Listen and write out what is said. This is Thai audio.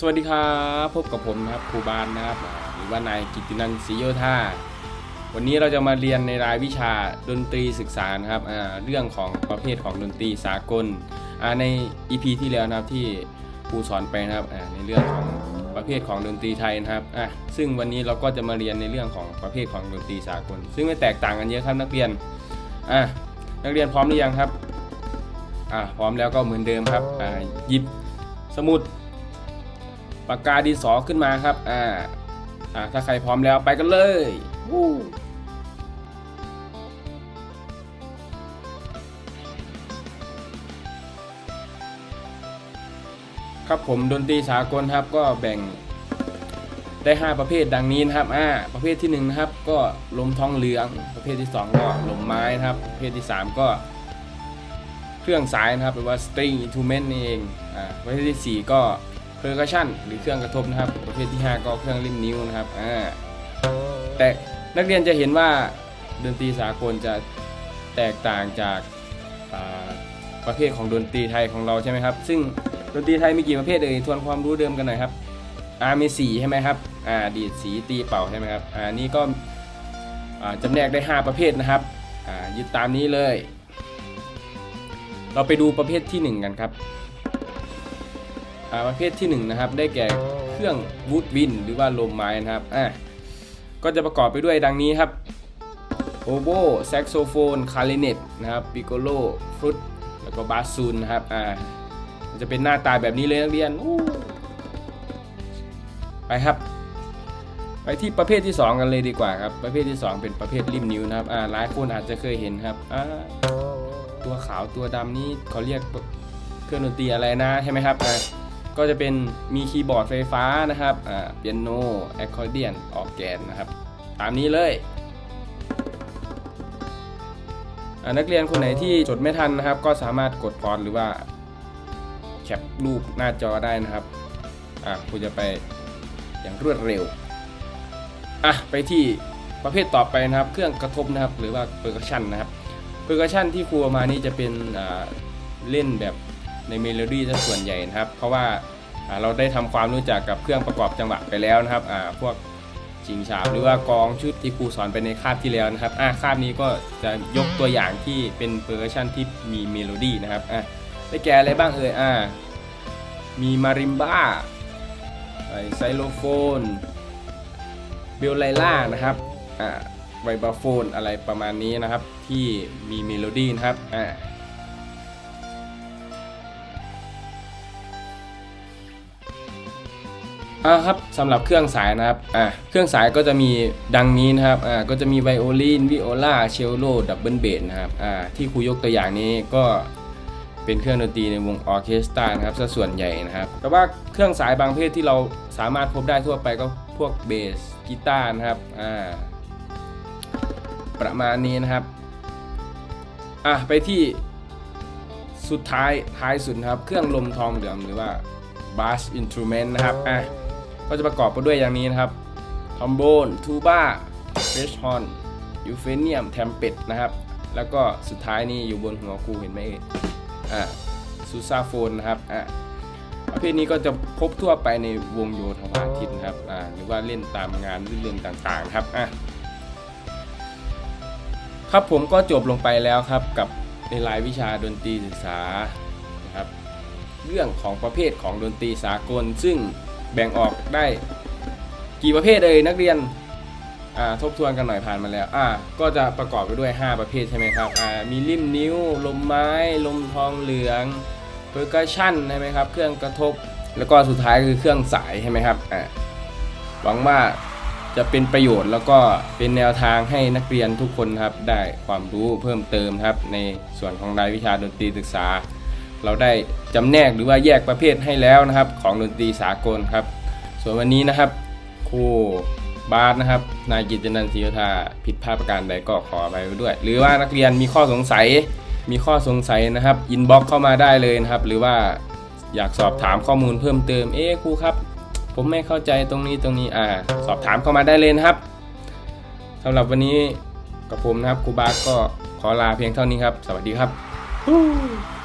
สวัสดีครับพบกับผมนะครับครูบาลนะครับหรือว่านายกิตินันท์ศรีโยธาวันนี้เราจะมาเรียนในรายวิชาดนตรีศึกษานะครับเรื่องของประเภทของดนตรีสากลอ่าใน EP ที่แล้วนะครับที่ครูสอนไปนะครับในเรื่องของประเภทของดนตรีไทยนะครับซึ่งวันนี้เราก็จะมาเรียนในเรื่องของประเภทของดนตรีสากล ซึ่งไม่แตกต่างกันเยอะครับนักเรียนนักเรียนพร้อมหรือยังครับพร้อมแล้วก็เหมือนเดิมครับหยิบสมุด ปากกาดินสอขึ้นมาครับ อ่า อ่า ถ้าใครพร้อมแล้วไปกันเลยวู้ครับผมดนตรีสากลครับก็แบ่งได้ 5 ประเภทดังนี้นะครับอ่าประเภทที่1นะครับก็ลมทองเหลือง ประเภทที่ 2 ก็ลมไม้นะครับ ประเภทที่ 3 ก็เครื่องสายนะครับหรือว่า string instrument นี่เองอ่าประเภทที่ 4 ก็ percussion หรือเครื่องกระทบนะครับ ประเภทที่ 5 ก็เครื่องริมนิ้วนะครับอ่าแต่นักเรียนจะเห็นว่าดนตรีสากลจะแตกต่างจากประเภทของดนตรีไทยของเราใช่ไหมครับ ซึ่งดนตรีไทยมีกี่ประเภทเอ่ยทวนความรู้เดิมกันหน่อยครับอ่ามีสีใช่ไหมครับอ่าดีดสีตีเป่าใช่ไหมครับอ่านี่ก็อ่าจำแนกได้ 5 ประเภทนะครับอ่ายึดตามนี้เลย เราไปดูประเภทที่ 1 กันครับ ประเภทที่1นะครับได้แก่เครื่องวูดวินหรือว่าลมไม้นะครับอ่าก็จะประกอบไปด้วยดังนี้ครับโอโบแซกโซโฟนคาริเนตนะครับปิโกโลฟรุตแล้วก็บาซูนนะครับอ่าจะเป็นหน้าตาแบบนี้เลยนักเรียนไปครับ ไปที่ประเภทที่ 2 กันเลยดีกว่าครับประเภทที่ 2 เป็นประเภทริมนิ้วนะครับอ่าหลายคนอาจจะเคยเห็นครับอ่าตัวขาวตัวดำนี้เขาเรียกเครื่องดนตรีอะไรนะใช่ไหมครับอ่า ก็จะเป็นมีคีย์บอร์ดไฟฟ้านะครับอ่าเปียโนแอคคอร์เดียนออกแกนนะครับ ตามนี้เลยอ่านักเรียนคนไหนที่จดไม่ทันนะครับ ก็สามารถกดพอสหรือว่าแคปรูปหน้าจอได้นะครับอ่าครูจะไปอย่างรวดเร็วอะไปที่ประเภทต่อไปนะครับ เครื่องกระทบนะครับ หรือว่าเปอร์คัชชันนะครับเปอร์คัชชันที่ครูมานี่จะเป็นอ่าเล่นแบบ ในเมโลดี้ซะส่วนใหญ่นะครับ เพราะว่าเราได้ทำความรู้จักกับเครื่องประกอบจังหวะไปแล้วนะครับพวกชิงฉาบหรือว่ากองชุดที่ครูสอนไปในคาบที่แล้วนะครับอ่าคาบนี้ก็จะยกตัวอย่างที่เป็นเปอร์คัชชันที่มีเมโลดี้นะครับอ่าได้แก่อะไรบ้างเอ่ยอ่ามีมาริมบ้าไซโลโฟนเบลไลล่านะครับอ่าไวบาโฟนอะไรประมาณนี้นะครับที่มีเมโลดี้นะครับอ่า อ่าครับสำหรับเครื่องสายนะครับอ่าเครื่องสายก็จะมีดังนี้นะครับอ่าก็จะมีไวโอลินวิโอลาเชลโลดับเบิลเบสนะครับอ่าที่ครูยกตัวอย่างนี้ก็เป็นเครื่องดนตรีในวงออเคสตรานะครับซะส่วนใหญ่นะครับแต่ว่าเครื่องสายบางประเภทที่เราสามารถพบได้ทั่วไปก็พวกเบสกีตาร์นะครับอ่าประมาณนี้นะครับอะไปที่สุดท้ายท้ายสุดครับ เครื่องลมทองเหลืองหรือว่า bass instrument นะครับอะ ก็จะประกอบไปด้วยอย่างนี้นะครับทอมโบนทูบ้าเฟชฮอนยูเฟเนียมแทมเป็ดนะครับ แล้วก็สุดท้ายนี่อยู่บนหัวครูเห็นไหมเอ่ยอะซูซาโฟนนะครับอะประเภทนี้ก็จะพบทั่วไปในวงโยธวาทิตนะครับอ่าหรือว่าเล่นตามงานรื่นเริงต่างๆครับอะครับผมก็จบลงไปแล้วครับกับในรายวิชาดนตรีศึกษานะครับเรื่องของประเภทของดนตรีสากลซึ่ง แบ่งออกได้ กี่ประเภทเลยนักเรียนอ่าทบทวนกันหน่อยผ่านมาแล้วอ่าก็จะประกอบไปด้วย 5 ประเภทใช่ไหมครับอ่ามีริมนิ้ว ลมไม้ ลมทองเหลืองเปอร์คัชั่นใช่ไหมครับ เครื่องกระทบ แล้วก็สุดท้ายคือเครื่องสายใช่ไหมครับอ่าหวังว่าจะเป็นประโยชน์แล้วก็เป็นแนวทางให้นักเรียนทุกคนครับได้ความรู้เพิ่มเติมครับในส่วนของรายวิชาดนตรีศึกษา เราได้จำแนกหรือว่าแยกประเภทให้แล้วนะครับ ของดนตรีสากลครับ ส่วนวันนี้นะครับครูบาสนะครับ นายกิตตินันท์ศรีโยธาผิดพลาดประการใดก็ขอไปด้วย หรือว่านักเรียนมีข้อสงสัย มีข้อสงสัยนะครับอินบ็อกเข้ามาได้เลยนะครับ หรือว่าอยากสอบถามข้อมูลเพิ่มเติมเอ๊ครูครับ ผมไม่เข้าใจตรงนี้ตรงนี้อ่า สอบถามเข้ามาได้เลยนะครับสำหรับวันนี้กับผมนะครับครูบาสก็ขอลาเพียงเท่านี้ครับ สวัสดีครับ